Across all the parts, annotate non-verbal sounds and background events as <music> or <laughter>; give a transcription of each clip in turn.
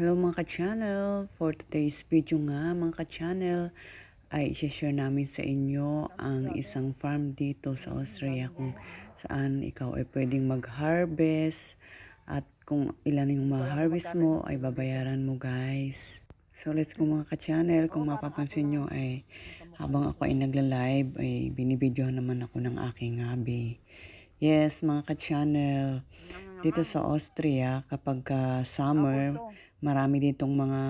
Hello mga ka-channel! For today's video nga mga ka-channel ay isi-share namin sa inyo ang isang farm dito sa Austria kung saan ikaw ay pwedeng mag-harvest at kung ilan yung ma-harvest mo ay babayaran mo guys. So let's go mga ka-channel. Kung mapapansin nyo ay habang ako ay nagla-live ay binibidyohan naman ako ng aking hubby. Yes mga ka-channel, dito sa Austria kapag ka summer, marami ditong mga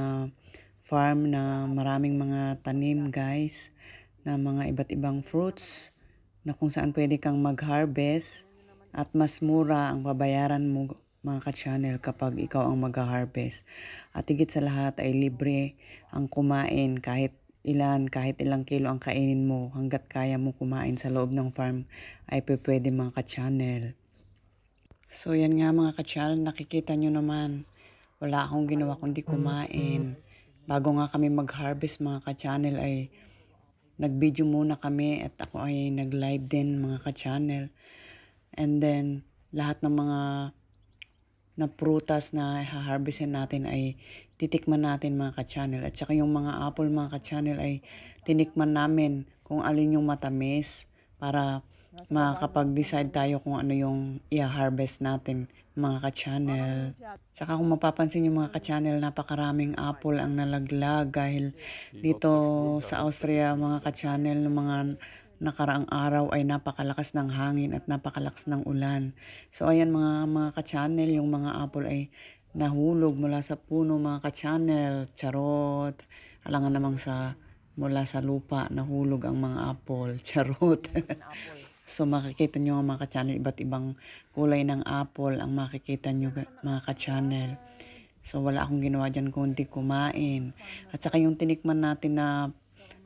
farm na maraming mga tanim guys na mga iba't ibang fruits na kung saan pwede kang mag-harvest at mas mura ang babayaran mo mga ka-channel kapag ikaw ang mag-harvest. At higit sa lahat ay libre ang kumain kahit ilan, kahit ilang kilo ang kainin mo hanggat kaya mo kumain sa loob ng farm ay pwede mga ka-channel. So yan nga mga ka-channel, nakikita nyo naman wala akong ginawa kundi kumain. Bago nga kami mag-harvest mga ka-channel ay nag-video muna kami at ako ay nag-live din mga ka-channel. And then lahat ng mga na prutas na ha-harvestin natin ay titikman natin mga ka-channel. At saka yung mga apple mga ka-channel ay tinikman namin kung alin yung matamis para makakapag-decide tayo kung ano yung i-harvest natin mga ka-channel. Saka kung mapapansin yung mga ka-channel, napakaraming apple ang nalaglag dahil dito sa Austria mga ka-channel, mga nakaraang araw ay napakalakas ng hangin at napakalakas ng ulan. So ayan mga mga ka-channel, yung mga apple ay nahulog mula sa puno mga ka-channel. Charot. Alangan namang sa mula sa lupa nahulog ang mga apple. <laughs> Charot. So makikita nyo mga ka-channel, iba't ibang kulay ng apple ang makikita nyo mga ka-channel. So wala akong ginawa dyan kundi kumain. At saka yung tinikman natin na,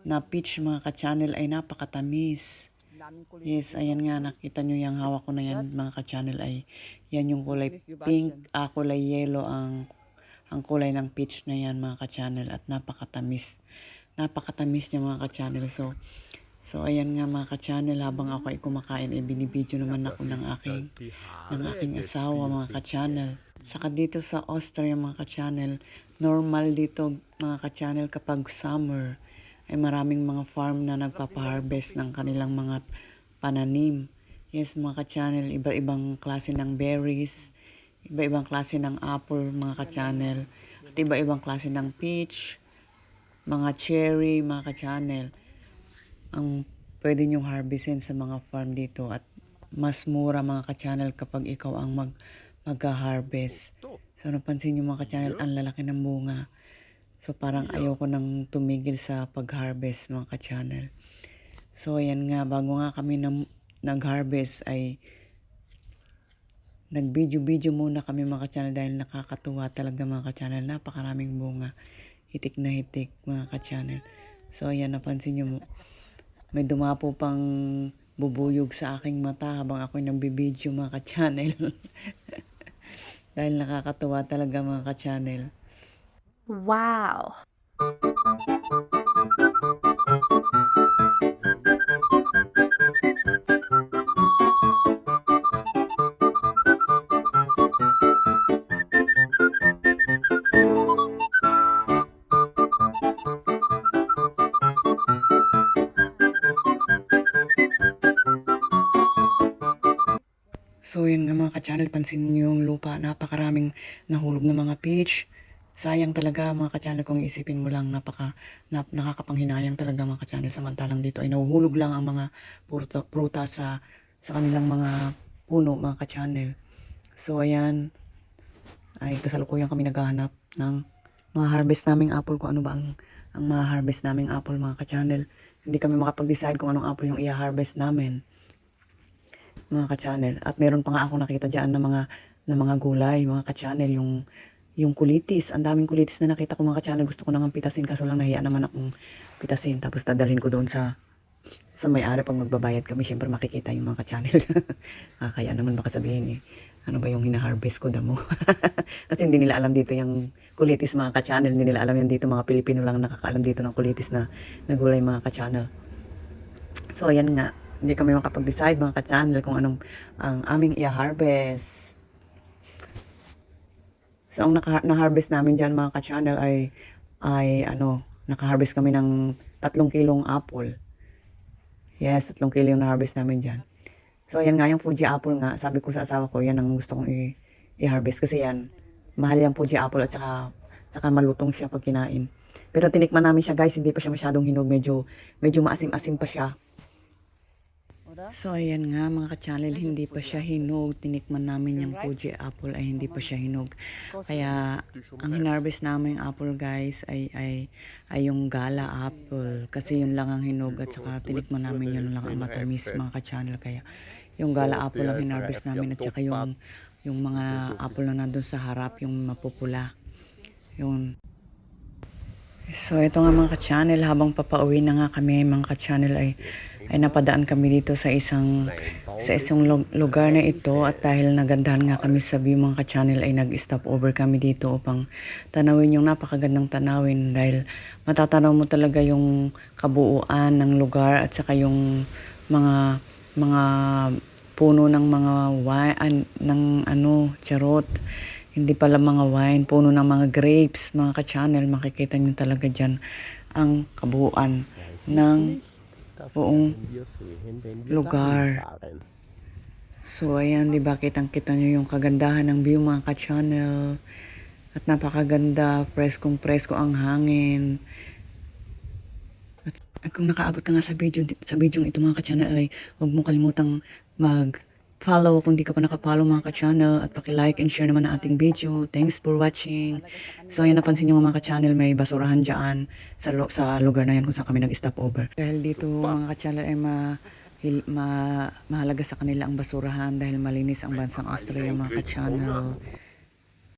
na peach mga ka-channel ay napakatamis. Yes, ayan nga, nakita nyo yung hawak ko na yan mga ka-channel ay yan yung kulay pink, ah, kulay yellow ang ang kulay ng peach na yan mga ka-channel at napakatamis. Napakatamis niya mga ka-channel. So, So ayan nga mga ka-channel, habang ako ay kumakain ay binibidyo naman ako ng aking, ng aking asawa mga ka-channel. Saka dito sa Austria mga ka-channel, normal dito mga ka-channel kapag summer ay maraming mga farm na nagpapa-harvest ng kanilang mga pananim. Yes mga ka-channel, iba-ibang klase ng berries, iba-ibang klase ng apple mga ka-channel, at iba-ibang klase ng peach, mga cherry mga ka-channel ang pwede nyong harvestin sa mga farm dito at mas mura mga ka-channel kapag ikaw ang mag mag-harvest. So napansin nyo mga ka-channel, ang lalaki ng bunga. So parang ayoko nang tumigil sa pag-harvest mga ka-channel. So ayan nga, bago nga kami na, nag-harvest ay nag-video-video muna kami mga ka-channel dahil nakakatuwa talaga mga ka-channel. Napakaraming bunga. Hitik na hitik mga ka-channel. So ayan, napansin nyo may dumapo pang bubuyog sa aking mata habang ako'y nagbibideo mga ka-channel. <laughs> Dahil nakakatuwa talaga mga ka-channel. Wow. So yun nga mga ka-channel, pansin niyo yung lupa, napakaraming nahulog na mga peach. Sayang talaga mga ka-channel kung isipin mo lang, napaka, nap, nakakapanghinayang talaga mga ka-channel. Samantalang dito ay nahuhulog lang ang mga pruta, pruta sa, sa kanilang mga puno mga ka-channel. So ayan, ay kasalukuyan kami naghahanap ng mga harvest naming apple kung ano ba ang, ang mga harvest naming apple mga ka-channel. Hindi kami makapag-decide kung anong apple yung i-harvest namin mga ka-channel. At meron pa nga ako nakita dyan ng mga, ng mga gulay, mga ka-channel, yung, yung kulitis. Ang daming kulitis na nakita ko mga ka-channel. Gusto ko nang pitasin kaso lang nahiya naman akong pitasin. Tapos dadalhin ko doon sa sa may-ari pag magbabayad kami. Siyempre makikita yung mga ka-channel. <laughs> ah, kaya naman baka sabihin eh, ano ba yung hina-harvest ko damo? <laughs> Kasi hindi nila alam dito yung kulitis mga ka-channel. Hindi nila alam yan dito. Mga Pilipino lang nakakaalam dito ng kulitis na, na gulay mga ka-channel. So ayan nga, hindi kami makapag-decide mga ka-channel kung anong ang aming i-harvest. So, ang na-harvest namin dyan mga ka-channel ay, ay ano, naka-harvest kami ng tatlong kilong apple. Yes, tatlong kilo yung na-harvest namin dyan. So, ayan nga yung Fuji apple nga. Sabi ko sa asawa ko, yan ang gusto kong i-harvest. Kasi yan, mahal yung Fuji apple at saka, saka malutong siya pag kinain. Pero tinikman namin siya guys, hindi pa siya masyadong hinog. Medyo, medyo maasim-asim pa siya. So, ayan nga mga ka-channel, hindi pa siya hinog. Tinikman namin yung Fuji apple ay hindi pa siya hinog. Kaya, ang hinarvest namin yung apple guys ay, ay, ay yung gala apple. Kasi yun lang ang hinog at saka tinikman namin yun lang ang matamis mga ka-channel. Kaya, yung gala apple ang hinarvest namin at saka yung, yung mga apple na nandun sa harap, yung mapupula. Yun. So, ito nga mga ka-channel, habang papauwi na nga kami, mga ka-channel, ay, ay napadaan kami dito sa isang sa isang lu- lugar na ito at dahil nagandahan nga kami sa view mga ka-channel ay nag-stop over kami dito upang tanawin yung napakagandang tanawin dahil matatanaw mo talaga yung kabuuan ng lugar at saka yung mga mga puno ng mga wine ng ano charot. Hindi pala mga wine, puno ng mga grapes, mga ka-channel, makikita nyo talaga dyan ang kabuuan ng buong lugar. So, ayan, di ba, kitang-kita nyo yung kagandahan ng view, mga ka-channel. At napakaganda, preskong-presko ang hangin. At, at kung nakaabot ka nga sa video, sa video ito mga ka-channel ay huwag mo kalimutang mag follow kung di ka pa nakapollow mga ka-channel at paki-like and share naman ang ating video. Thanks for watching. So yan napansin nyo mga ka-channel may basurahan dyan sa, sa lugar na yan kung saan kami nag-stop over. Dahil dito mga ka-channel ay ma, ma, mahalaga sa kanila ang basurahan dahil malinis ang bansang Australia mga ka-channel.